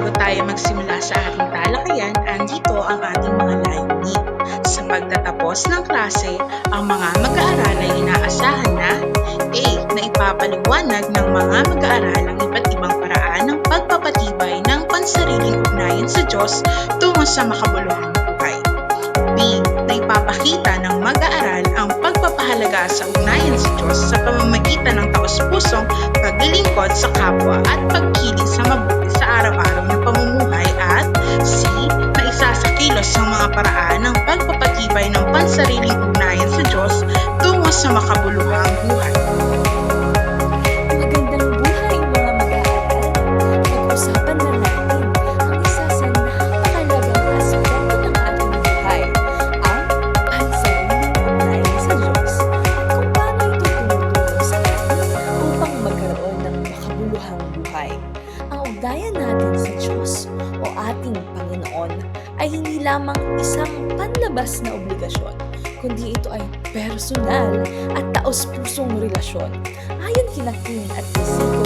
Bago tayo magsimula sa ating talakayan, andito ang ating mga layunin. Sa pagtatapos ng klase, ang mga mag-aaral ay inaasahan na A. Na ipapaliwanag ng mga mag-aaral ang iba't ibang paraan ng pagpapatibay ng pansariling ugnayan sa Diyos tungo sa makabuluhang buhay. B. Na ipapakita ng mag-aaral ang pagpapahalaga sa ugnayan sa Diyos sa pamamagitan ng taos-pusong paglilingkod sa kapwa at pagkiling sa mabuti sa araw-araw isasakilos ang mga paraan ng pagpapatibay ng pansariling ugnayan sa Diyos tungo sa makabuluhang buhay. Magandang buhay mga mag-aaral. Pag-usapan na natin ang isa ng ating buhay, ang pansariling ugnayan sa Diyos at kung paano sa atin upang magkaroon ng makabuluhang buhay. Ang ugnayan natin sa Diyos o ating Panginoon ay hindi lamang isang panlabas na obligasyon, kundi ito ay personal at taos-pusong relasyon. Ayon kina King at Isiko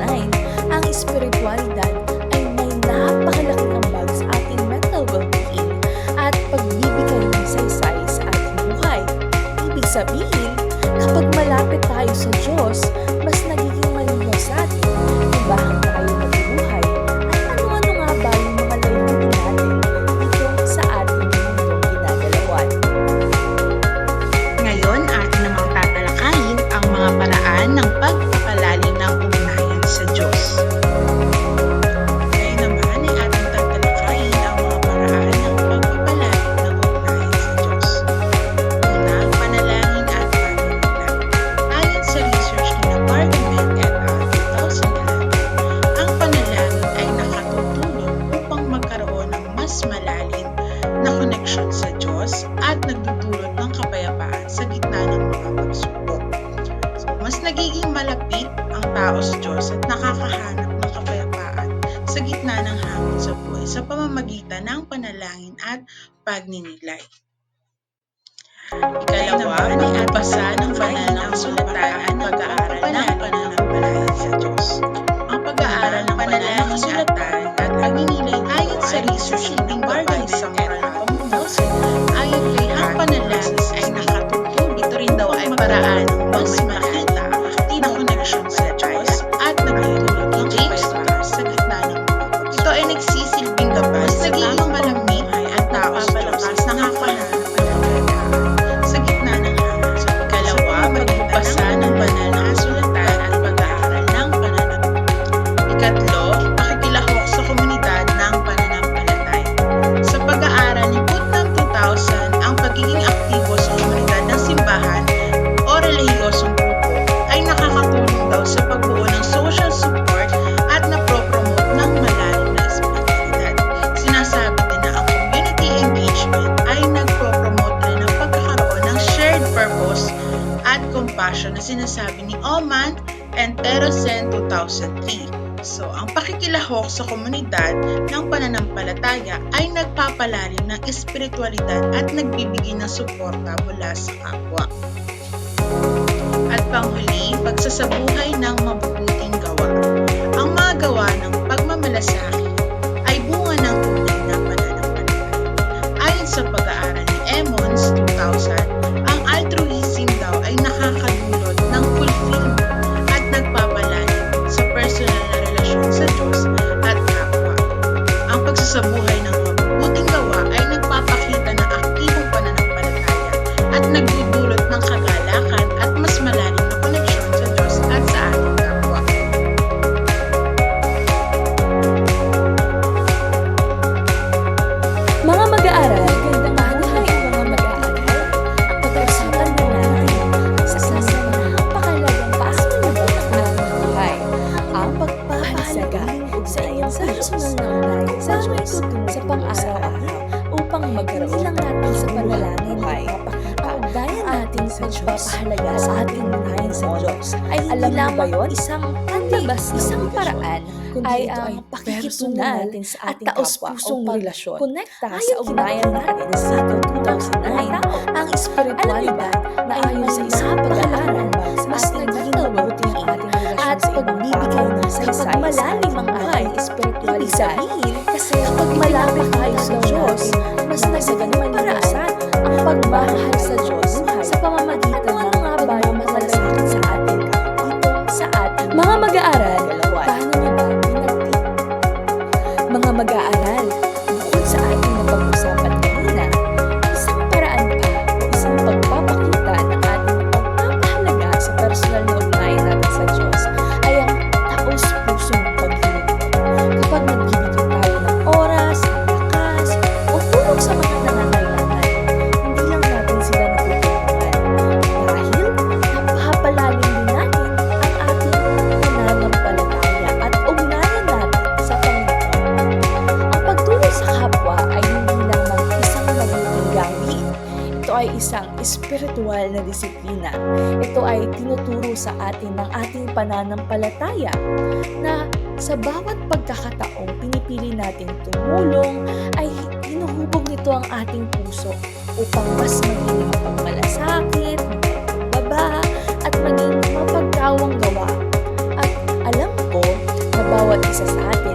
2009, ang espiritualidad ay may napakalaking ambag sa ating mental well-being at pagbibigay ng saysay sa ating buhay. Ibig sabihin, kapag malapit tayo sa Diyos, koneksyon sa Diyos at nagdudulot ng kapayapaan sa gitna ng mga pagsubok. So, mas nagiging malapit ang tao sa Diyos at nakakahanap ng kapayapaan sa gitna ng hamon sa buhay sa pamamagitan ng panalangin at pagninilay. Ikalawa, ay agbasa ng banal ng sulatan at pag-aaral ng pananampalataya sa Diyos. Ang pag-aaral ng banal compassion na sinasabi ni Oman and Terosen 2003. So, ang pakikilahok sa komunidad ng pananampalataya ay nagpapalalim ng espiritualidad at nagbibigay ng suporta mula sa kapwa. At panghuli, pagsasabuhay ng mabubuting gawa. Ang mga gawa ng pagmamalasakit Ang pagsasabuhay Diyos. Mahalaga sa ating unahin sa Diyos. Ay alam mo ba yun? Isang panlabas, isang paraan ay ang um, pakikitungan sa ating at taos-pusong relasyon. Konekta sa ugnayan natin sa katutunan sa nahin ang espiritualidad na ayon sa isang pagkahanan mas naging mabuti ang ating relasyon at pagbibigay ng sa malalim ang ating espiritualidad. Ibig sabihin, kasi kapag malapit tayo sa Diyos, mas naging paraan ang pagmamahal espiritual na disiplina. Ito ay tinuturo sa atin ng ating pananampalataya na sa bawat pagkakataong pinipili nating tumulong ay hinuhubog nito ang ating puso upang mas maging pagmalasakit, baba at maging mapagkawang gawa. At alam ko na bawat isa sa atin